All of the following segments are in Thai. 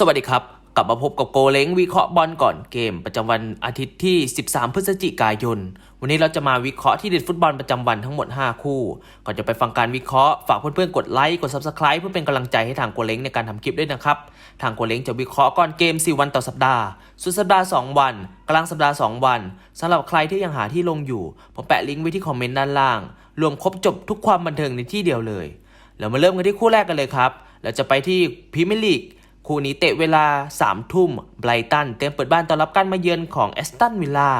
สวัสดีครับ กลับมาพบกับโกเล้งวิเคราะห์บอลก่อนเกม ประจำวันอาทิตย์ที่ 13 พฤศจิกายน วันนี้เราจะมาวิเคราะห์ที่เด็ดฟุตบอลประจำวันทั้งหมด 5 คู่ ก่อนจะไปฟังการวิเคราะห์ฝากเพื่อนๆกดไลค์กด Subscribe เพื่อเป็นกำลังใจให้ทางโกเล้งในการทำคลิปด้วยนะครับ ทางโกเล้งจะวิเคราะห์ก่อนเกม 4 วันต่อสัปดาห์ สุดสัปดาห์ 2 วัน กลางสัปดาห์ 2 วันสำหรับใครที่ยังหาที่ลงอยู่ผมแปะลิงก์ไว้ที่คอมเมนต์ด้านล่าง รวมครบจบทุกความบันเทิงในที่เดียวเลยเรามาเริ่มกันที่คู่แรกกันเลยครับเราจะไปที่พรีเมียร์ลีก คู่นี้เตะเวลา 3 ทุ่มไบรตันเตรียมเปิดบ้านต้อนรับการมาเยือนของแอสตันวิลล่า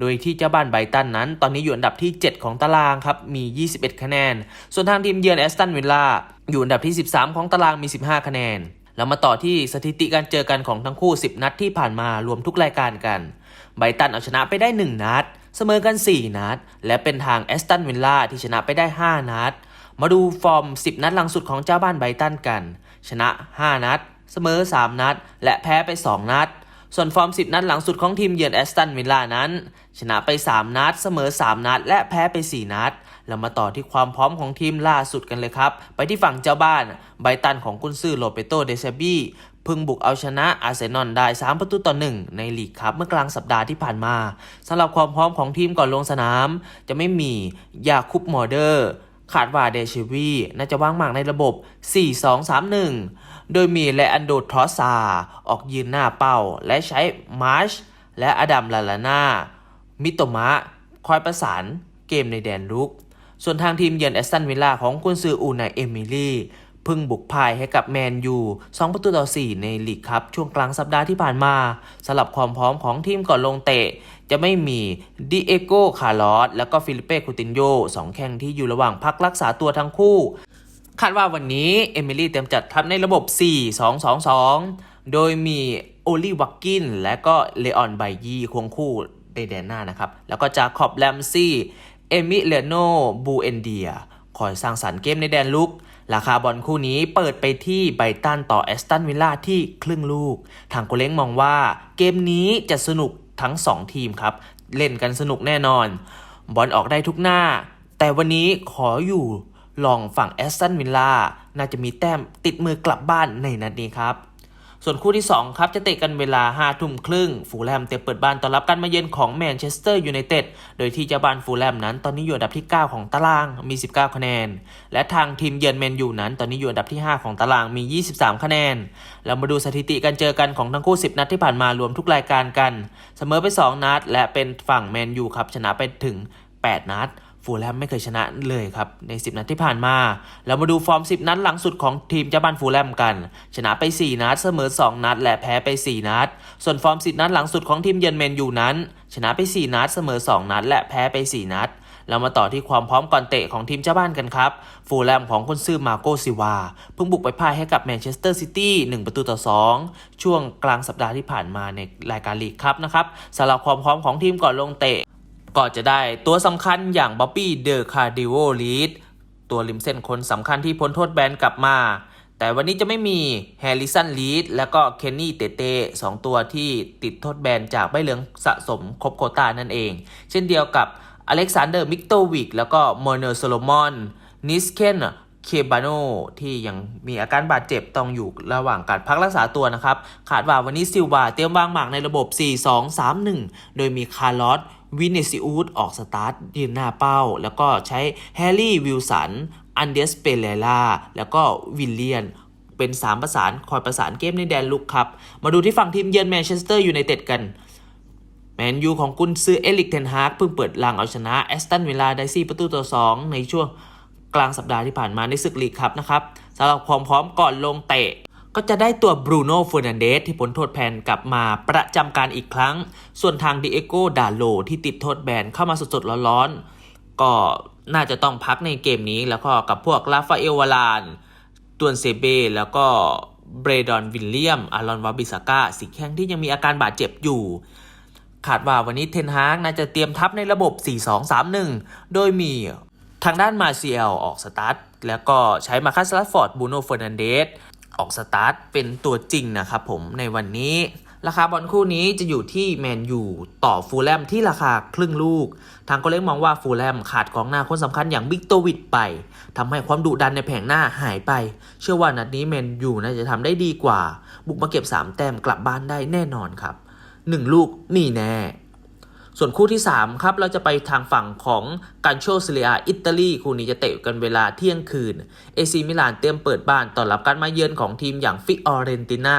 โดยที่เจ้าบ้านไบรตันนั้น ตอนนี้อยู่อันดับที่ 7 ของตารางครับ มี 21 คะแนน ส่วนทางทีมเยือนแอสตันวิลล่าอยู่อันดับที่ 13 ของตารางมี 15 คะแนน แล้วมาต่อที่สถิติการเจอกันของทั้งคู่ 10 นัดที่ผ่านมารวมทุกรายการกัน ไบรตันเอาชนะไปได้ 1 นัด เสมอกัน 4 นัด และเป็นทางแอสตันวิลล่าที่ชนะไปได้ 5 นัด มาดูฟอร์ม 10 นัดหลังสุดของเจ้าบ้านไบรตันกัน ชนะ 5 นัด เสมอ 3 นัด และแพ้ไป 2 นัด ส่วนฟอร์ม 10 นัดหลังสุดของทีมเยือนแอสตันวิลล่านั้น ชนะไป 3 นัด เสมอ 3 นัด และแพ้ไป 4 นัดเรามาต่อที่ความพร้อมของทีมล่าสุดกันเลยครับ ไปที่ฝั่งเจ้าบ้าน ไบตันของกุนซือโรเปโตเดเซบี้พิ่งบุกเอาชนะอาร์เซนอลได้ 3 ประตูต่อ 1 ในลีกครับเมื่อกลางสัปดาห์ที่ผ่านมาสำหรับความพร้อมของทีมก่อนลงสนาม จะไม่มียาคุปมอเดอร์ ขาดว่าเดชิวีน่าจะวางหมากในระบบ 4-2-3-1 โดยมีและอันโดทรอสซา ออกยืนหน้าเป้า และใช้มาร์ชและอดัมลาลาน่ามิโตมะ คอยประสานเกมในแดนลุก ส่วนทางทีมเยือนแอสตันวิลล่าของกุนซืออูนายเอมิลี่พึ่งบุกพ่ายให้กับแมนยู 2 ประตูต่อ 4 ในลีกครับ ช่วงกลางสัปดาห์ที่ผ่านมาสำหรับความพร้อมของทีมก่อนลงเตะ จะไม่มีดิเอโกคาร์ลอส แล้วก็ฟิลิเป้ คูตินโยสองแข้งที่อยู่ระหว่างพักรักษาตัวทั้งคู่ คาดว่าวันนี้เอมิลี่เตรียมจัดทัพในระบบ 4-2-2-2 โดยมีโอลิวักกินและก็เลออนไบยีควงคู่ในแดนหน้านะครับ แล้วก็จาคอบแลมซี่ เอมิเลโนบูเอนเดีย คอยสร้างสรรค์เกมในแดนลุก ราคาบอลคู่นี้เปิดไปที่ไบตันต่อแอสตันวิลล่าที่ครึ่งลูก ทางโกเล้งมองว่าเกมนี้จะสนุกทั้ง 2 ทีมครับ เล่นกันสนุกแน่นอน บอลออกได้ทุกหน้า แต่วันนี้ขออยู่ ลองฝั่งแอสตันวิลล่าน่าจะมีแต้มติดมือกลับบ้านในนัดนี้ครับ ส่วนคู่ที่ 2 ครับจะเตะกันเวลา5ทุ่มครึ่ง ฟูลแลมเตะเปิดบ้านต้อนรับการมาเยือนของแมนเชสเตอร์ยูไนเต็ด โดยที่เจ้าบ้านฟูลแลมนั้นตอนนี้อยู่อันดับที่ 9 ของตารางมี 19 คะแนน และทางทีมเยือนแมนยูนั้น ตอนนี้อยู่อันดับที่ 5 ของตารางมี 23 คะแนน เรามาดูสถิติการเจอกันของทั้งคู่ 10 นัดที่ผ่านมารวมทุกรายการกัน เสมอไป 2 นัด และเป็นฝั่งแมนยูครับชนะไปถึง 8 นัด ฟูลแลมไม่เคยชนะเลยครับใน 10 นัดที่ผ่านมาเรามาดูฟอร์ม 10 นัดหลังสุดของทีมเจ้าบ้านฟูลแลมกัน ชนะไป 4 นัดเสมอ 2 นัด และแพ้ไป 4 นัด ส่วนฟอร์ม 10 นัดหลังสุดของทีมเยือนแมนยูนั้น ชนะไป 4 นัดเสมอ 2 นัด และแพ้ไป 4 นัดเรามาต่อที่ความพร้อมก่อนเตะของทีมเจ้าบ้านกันครับ ฟูลแลมของคุณซื้อมาโกซิวา เพิ่งบุกไปพ่ายให้กับแมนเชสเตอร์ซิตี้1ประตูต่อ 2 ช่วงกลางสัปดาห์ที่ผ่านมาในรายการลีกครับนะครับสำหรับความพร้อมของทีมก่อนลงเตะ ก็จะได้ตัวสำคัญอย่างบ๊อบบี้เดอะคาร์ดิโอลีดตัวริมเส้นคนสำคัญที่พ้นโทษแบนกลับมา แต่วันนี้จะไม่มีแฮร์ริสันลีดและก็เคนนี่เตเต้สองตัวที่ติดโทษแบนจากใบเหลืองสะสมครบโคต้านั่นเอง เช่นเดียวกับอเล็กซานเดอร์มิกโตวิกแล้วก็โมเนอร์โซโลมอนนิสเคน เคบาโนที่ยังมีอาการบาดเจ็บต้องอยู่ระหว่างการพักรักษาตัวนะครับขาดว่าวันนี้ซิลวาเตรียมวางหมากในระบบ 4-2-3-1 โดยมีคาร์ลอสวินเนซิอูดออกสตาร์ทยืนหน้าเป้า แล้วก็ใช้แฮร์รี่วิลสัน อันเดสเปเรล่า แล้วก็วิลเลียนเป็น 3 ประสานคอยประสานเกมในแดนลุกครับ มาดูที่ฝั่งทีมเยือนแมนเชสเตอร์ยูไนเต็ดกันแมนยูของกุนซือเอลิกเทนฮากเพิ่งเปิดลังเอาชนะแอสตันวิลล่าได้4ประตูต่อ 2 ในช่วง กลางสัปดาห์ที่ผ่านมาในศึกลีกครับนะครับสำหรับความพร้อมก่อนลงเตะ ก็จะได้ตัวบรูโน่เฟอร์นันเดสที่พ้นโทษแบนกลับมาประจำการอีกครั้ง ส่วนทางดิเอโกดาโลที่ติดโทษแบนเข้ามาสดๆร้อนๆก็น่าจะต้องพักในเกมนี้แล้วก็กับพวกลาฟาเอลวาลานตวนเซเบแล้วก็เบรดอนวิลเลียม อารอนวาบิสก้าสีแข้งที่ยังมีอาการบาดเจ็บอยู่คาดว่าวันนี้เทนฮากน่าจะเตรียมทัพในระบบ 4-2-3-1 โดยมี ทางด้านมาเซียลออกสตาร์ทแล้วก็ใช้มาคัสลัดฟอร์ดบูโนเฟอร์นันเดสออกสตาร์ทเป็นตัวจริงนะครับผมในวันนี้ ราคาบอลคู่นี้จะอยู่ที่แมนยูต่อฟูลแลมที่ราคาครึ่งลูก ทางโกเล้งมองว่าฟูลแลมขาดกองหน้าคนสำคัญอย่างบิ๊กโตวิดไปทำให้ความดุดันในแผงหน้าหายไป เชื่อว่านัดนี้แมนยูน่าจะทำได้ดีกว่า บุกมาเก็บ 3 แต้มกลับบ้านได้แน่นอนครับ 1 ลูกมีแน่ ส่วนคู่ที่ 3 ครับ เราจะไปทางฝั่งของการโชซิเลียอิตาลีคู่นี้จะเตะกันเวลาเที่ยงคืน เอซีมิลานเตรียมเปิดบ้านต้อนรับการมาเยือนของทีมอย่างฟิออเรนติน่า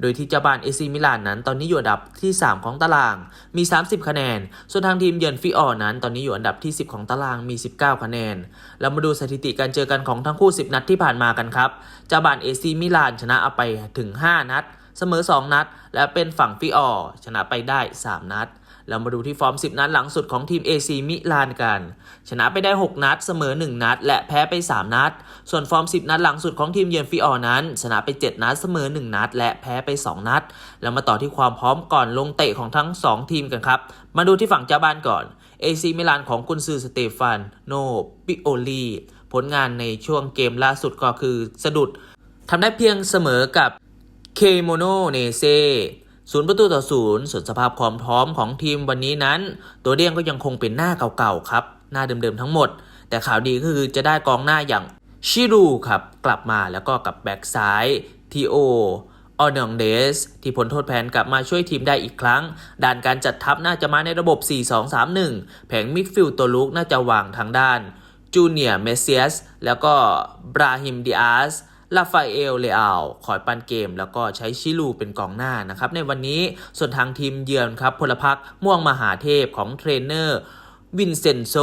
โดยที่เจ้าบ้านเอซีมิลานนั้นตอนนี้อยู่อันดับที่ 3 ของตาราง มี 30 คะแนน ส่วนทางทีมเยือนฟิออนั้น ตอนนี้อยู่อันดับที่ 10 ของตารางมี 19 คะแนน เรามาดูสถิติการเจอกันของทั้งคู่ 10 นัดที่ผ่านมากันครับเจ้าบ้านเอซีมิลานชนะเอาไปถึง 5 นัด เสมอ 2 นัด และเป็นฝั่งฟิออชนะไปได้ 3 นัด เรามาดูที่ฟอร์ม 10 นัดหลังสุดของทีม AC มิลานกัน ชนะไปได้ 6 นัด เสมอ 1 นัด และแพ้ไป 3 นัด ส่วนฟอร์ม 10 นัดหลังสุดของทีมเยือนฟิออนั้น ชนะไป 7 นัด เสมอ 1 นัด และแพ้ไป 2 นัด แล้วมาต่อที่ความพร้อมก่อนลงเตะของทั้ง 2 ทีมกันครับ มาดูที่ฝั่งเจ้าบ้านก่อน AC มิลานของกุนซือสเตฟานโนปิโอลีผลงานในช่วงเกมล่าสุดก็คือสะดุดทำได้เพียงเสมอกับเคโมโนเนเซ ศูนย์ประตูต่อศูนย์ส่วนสภาพความพร้อมของทีมวันนี้นั้น ตัวเดียงก็ยังคงเป็นหน้าเก่าๆครับ หน้าเดิมๆทั้งหมด แต่ข่าวดีก็คือจะได้กองหน้าอย่างชิรูครับกลับมาแล้วก็กับแบ็กซ้ายทีโอออนองเดส ที่พ้นโทษแผนกลับมาช่วยทีมได้อีกครั้ง ด้านการจัดทัพน่าจะมาในระบบ 4-2-3-1 แผงมิดฟิลด์ตัวลุกน่าจะวางทางด้านจูเนียร์เมเซียสแล้วก็บราฮิมดิอาส ลาฟาเอลเลอาคอยปันเกม แล้วก็ใช้ชิลูเป็นกองหน้านะครับในวันนี้ส่วนทางทีมเยือนครับพลพักม่วงมหาเทพของเทรนเนอร์วินเซนโซ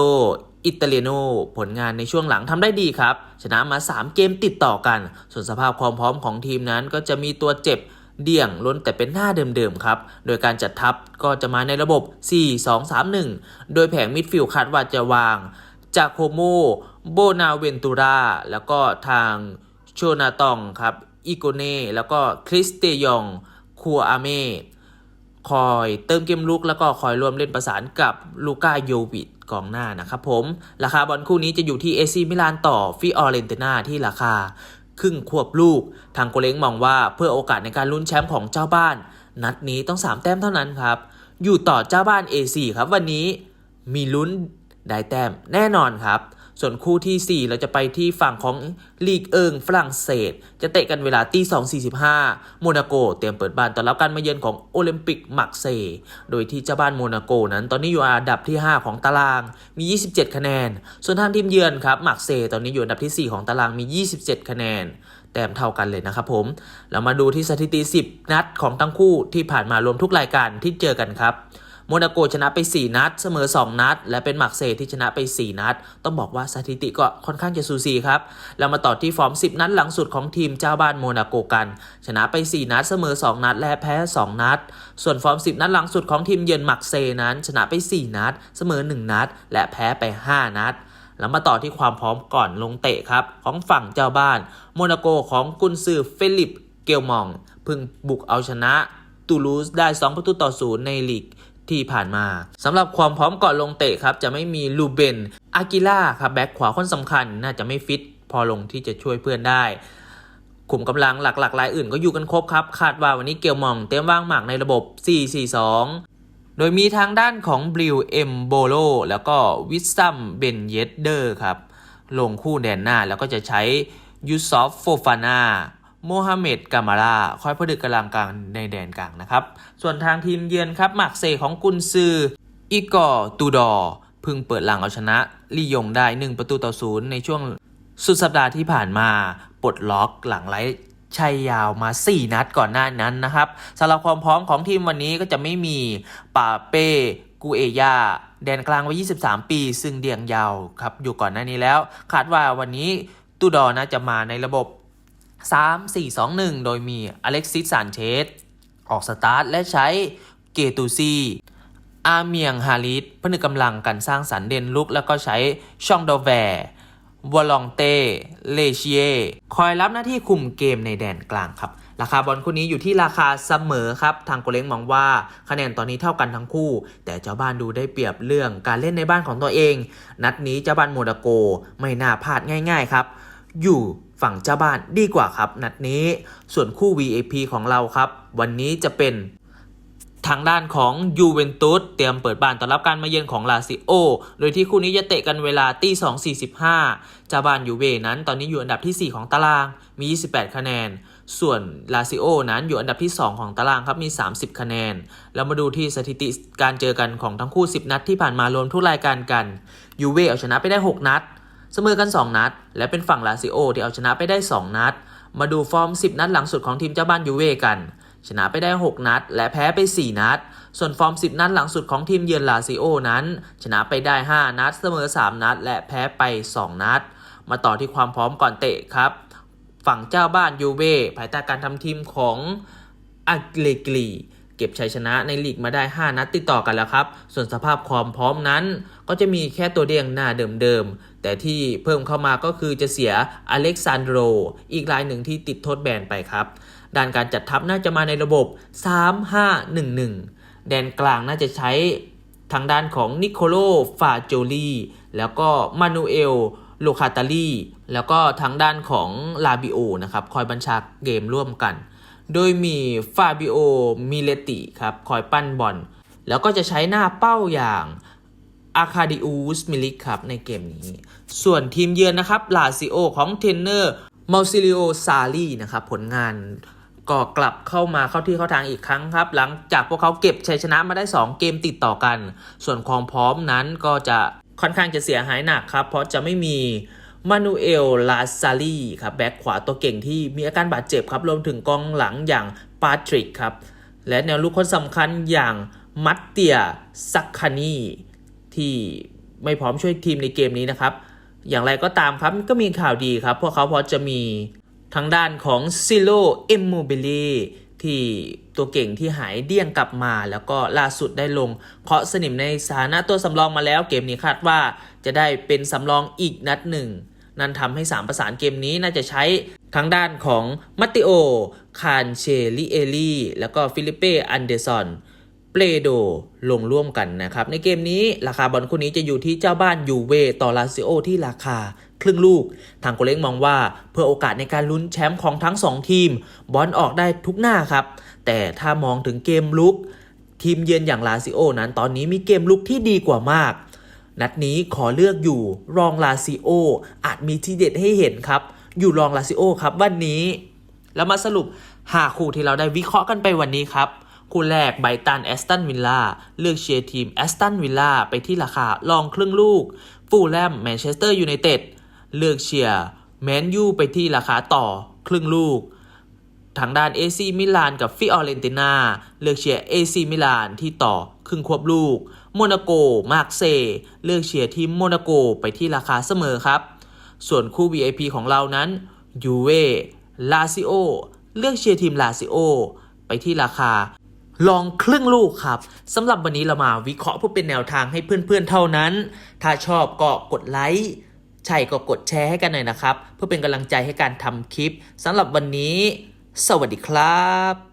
อิตาเลียโนผลงานในช่วงหลังทำได้ดีครับ ชนะมา 3 เกมติดต่อกัน ส่วนสภาพความพร้อมของทีมนั้นก็จะมีตัวเจ็บเดี่ยงล้นแต่เป็นหน้าเดิมๆครับ โดยการจัดทัพก็จะมาในระบบ 4-2-3-1 โดยแผงมิดฟิลด์คาดว่าจะวาง จากโคโมโบนาเวนตูรา แล้วก็ทาง โชนาตองครับอิโกเน่แล้วก็คริสเตยองคัวอาเม่คอยเติมเกมลุกแล้วก็คอยรวมเล่นประสานกับลูก้าโยวิดกองหน้านะครับผม ราคาบอลคู่นี้จะอยู่ที่เอซีมิลานต่อฟิออเรนตินาที่ราคาครึ่งควบลูก ทางโกเล้งมองว่าเพื่อโอกาสในการลุ้นแชมป์ของเจ้าบ้าน นัดนี้ต้อง 3 แต้มเท่านั้นครับ อยู่ต่อเจ้าบ้าน A4 ครับวันนี้มีลุ้นได้แต้มแน่นอนครับ ส่วนคู่ที่ 4 เราจะไปที่ฝั่งของลีกเอิงฝรั่งเศส จะเตะกันเวลาตี2.45โมนาโก เตรียมเปิดบ้านต้อนรับการมาเยือนของโอลิมปิกมักเซ โดยที่เจ้าบ้านโมนาโกนั้น ตอนนี้อยู่อันดับที่ 5 ของตารางมี 27 คะแนน ส่วนทางทีมเยือนครับมักเซ ตอนนี้อยู่อันดับที่ 4 ของตารางมี 27 คะแนนแต้มเท่ากันเลยนะครับผม เรามาดูที่สถิติ 10 นัดของทั้งคู่ที่ผ่านมารวมทุกรายการที่เจอกันครับ โมนาโกชนะไป 4 นัด เสมอ 2 นัด และเป็นมักเซที่ชนะไป 4 นัด ต้องบอกว่าสถิติก็ค่อนข้างจะสูสีครับเรามาต่อที่ฟอร์ม 10 นัดหลังสุดของทีมเจ้าบ้านโมนาโกกัน ชนะไป 4 นัด เสมอ 2 นัด และแพ้ 2 นัด ส่วนฟอร์ม 10 นัดหลังสุดของทีมเยือนมักเซนั้น ชนะไป 4 นัด เสมอ 1 นัด และแพ้ไป 5 นัดแล้วมาต่อที่ความพร้อมก่อนลงเตะครับ ของฝั่งเจ้าบ้าน โมนาโกของกุนซือเฟลิปเกลมองพิ่งบุกเอาชนะตูลูสได้ 2 ประตูต่อศูนย์ในลีก ที่ผ่านมาสำหรับความพร้อมก่อนลงเตะครับจะไม่มีลูเบนอากิล่าครับแบ็คขวาคนสำคัญน่าจะไม่ฟิตพอลงที่จะช่วยเพื่อนได้ขุมกำลังหลักๆรายอื่นก็อยู่กันครบครับ คาดว่าวันนี้เกลมองเตรียมว่างหมากในระบบ 4-4-2 โดยมีทางด้านของบลิวเอมโบโลแล้วก็วิสซัมเบนเยเดอร์ครับ ลงคู่แดนหน้าแล้วก็จะใช้ยูซอฟโฟฟานา โมฮัมเหม็ดกามาราคอยผดึกกำลังกลางในแดนกลางนะครับ ส่วนทางทีมเยือนครับหมักเซของกุนซืออิกอร์ตูดอเพิ่งเปิดหลังเอาชนะลียงได้ 1 ประตูต่อศูนย์ในช่วงสุดสัปดาห์ที่ผ่านมาปลดล็อกหลังไร้ชัยยาวมา 4 นัดก่อนหน้านั้นนะครับสำหรับความพร้อมของทีมวันนี้ก็จะไม่มีปาเป้กูเอยาแดนกลางวัย 23 ปี ซึ่งเดียงยาวครับอยู่ก่อนหน้านี้แล้ว คาดว่าวันนี้ตูดอร์นะจะมาในระบบ 3 4 2 1 โดยมีอเล็กซิสซานเชสออกสตาร์ทและใช้เกตูซีอาเมียงฮาริสผนึกกำลังกันสร้างสรรค์เด่นลุก แล้วก็ใช้ช่องโดแวร์วอลองเต้ เลเชียคอยรับหน้าที่คุมเกมในแดนกลางครับ ราคาบอลคู่นี้อยู่ที่ราคาเสมอครับ ทางโกเล้งมองว่าคะแนนตอนนี้เท่ากันทั้งคู่ แต่เจ้าบ้านดูได้เปรียบเรื่องการเล่นในบ้านของตัวเอง นัดนี้เจ้าบ้านโมนาโกไม่น่าพลาดง่าย ๆ ครับ อยู่ฝั่งเจ้าบ้านดีกว่าครับ นัดนี้ส่วนคู่ VAP ของเราครับ วันนี้จะเป็นทางด้านของยูเวนตุสเตรียมเปิดบ้านต้อนรับการมาเยือนของลาซิโอ โดยที่คู่นี้จะเตะกันเวลาตี2.45เจ้าบ้านยูเวนั้นตอนนี้อยู่อันดับที่ 4 ของตาราง มี 28 คะแนน ส่วนลาซิโอนั้นอยู่อันดับที่ 2 ของตารางครับ มี 30 คะแนน แล้วมาดูที่สถิติการเจอกันของทั้งคู่ 10 นัดที่ผ่านมารวมทุกรายการกัน ยูเวเอาชนะไปได้ 6 นัด สมอกัน 2 นัด และเป็นฝั่งลาซิโอที่เอาชนะไปได้ 2 นัด มาดูฟอร์ม 10 นัดหลังสุดของทีมเจ้าบ้านยูเวกัน ชนะไปได้ 6 นัด และแพ้ไป 4 นัด ส่วนฟอร์ม 10 นัดหลังสุดของทีมเยือนลาซิโอนั้น ชนะไปได้ 5 นัด เสมอ 3 นัด และแพ้ไป 2 นัด มาต่อที่ความพร้อมก่อนเตะครับ ฝั่งเจ้าบ้านยูเว่ภายใต้การทำทีมของอักเลกรีเก็บชัยชนะในลีกมาได้ 5 นัดติดต่อกันแล้วครับ ส่วนสภาพความพร้อมนั้น ก็จะมีแค่ตัวเดียงหน้าเดิม แต่ที่เพิ่มเข้ามาก็คือจะเสียอเล็กซานโดรอีกรายหนึ่งที่ติดโทษแบนไปครับ ด้านการจัดทัพน่าจะมาในระบบ 3-5-1-1 แดนกลางน่าจะใช้ทางด้านของนิโคโลฟาโจลีแล้วก็มานูเอลโลคาตาลีแล้วก็ทางด้านของลาบิโอนะครับ คอยบัญชาเกมร่วมกัน โดยมีฟาบิโอมิเลติครับ คอยปั้นบอลแล้วก็จะใช้หน้าเป้าอย่าง อาคาดิอูสมิลิกครับในเกมนี้ ส่วนทีมเยือนนะครับลาซิโอของเทนเนอร์มาซิลิโอซาลีนะครับผลงานก็กลับเข้ามาเข้าที่เข้าทางอีกครั้งครับ หลังจากพวกเขาเก็บชัยชนะมาได้ 2 เกมติดต่อกัน ส่วนความพร้อมนั้นก็จะค่อนข้างจะเสียหายหนักครับ เพราะจะไม่มีมานูเอล ลาซาลีครับแบ็คขวาตัวเก่งที่มีอาการบาดเจ็บครับรวมถึงกองหลังอย่างปาทริกครับ และแนวลุกคนสำคัญอย่างมัตเตียซักคานี ที่ไม่พร้อมช่วยทีมในเกมนี้นะครับ อย่างไรก็ตามครับก็มีข่าวดีครับ พวกเขาพอจะมีทางด้านของซิโลเอมโมเบลีที่ตัวเก่งที่หายเดี้ยงกลับมา แล้วก็ล่าสุดได้ลงเคาะสนิมในสถานะตัวสำรองมาแล้ว เกมนี้คาดว่าจะได้เป็นสำรองอีกนัดหนึ่ง นั่นทำให้ 3 ประสานเกมนี้น่าจะใช้ทางด้านของมัตติโอ คานเชลิเอลีแล้วก็ฟิลิปเป้ อันเดอร์สัน เปรโดลงร่วมกันนะครับ ในเกมนี้ราคาบอลคู่นี้จะอยู่ที่เจ้าบ้านยูเวต่อลาซิโอที่ราคาครึ่งลูก ทางโกเล้งมองว่าเพื่อโอกาสในการลุ้นแชมป์ของทั้ง 2 ทีม บอลออกได้ทุกหน้าครับ แต่ถ้ามองถึงเกมลุก ทีมเยือนอย่างลาซิโอนั้นตอนนี้มีเกมลุกที่ดีกว่ามาก นัดนี้ขอเลือกอยู่รองลาซิโออาจมีทีเด็ดให้เห็นครับ อยู่รองลาซิโอครับวันนี้ แล้วมาสรุปหาคู่ที่เราได้วิเคราะห์กันไปวันนี้ครับ คู่แรกไบตันแอสตันวิลล่าเลือกเชียร์ทีมแอสตันวิลล่าไปที่ราคาลองครึ่งลูก ฟูลแลมแมนเชสเตอร์ยูไนเต็ดเลือกเชียร์แมนยูไปที่ราคาต่อครึ่งลูก ทางด้าน AC มิลานกับฟิออเรนตินาเลือกเชียร์ AC มิลานที่ต่อครึ่งควบลูก โมนาโกมาร์กเซเลือกเชียร์ทีมโมนาโกไปที่ราคาเสมอครับ ส่วนคู่ VIP ของเรานั้นยูเว่ลาซิโอเลือกเชียร์ทีมลาซิโอไปที่ราคา ลองครึ่งลูกครับสำหรับวันนี้เรามาวิเคราะห์เพื่อเป็นแนวทางให้เพื่อนๆเท่านั้น ถ้าชอบก็กดไลค์ใช่ก็กดแชร์ให้กันหน่อยนะครับ เพื่อเป็นกำลังใจให้การทำคลิปสำหรับวันนี้ สวัสดีครับ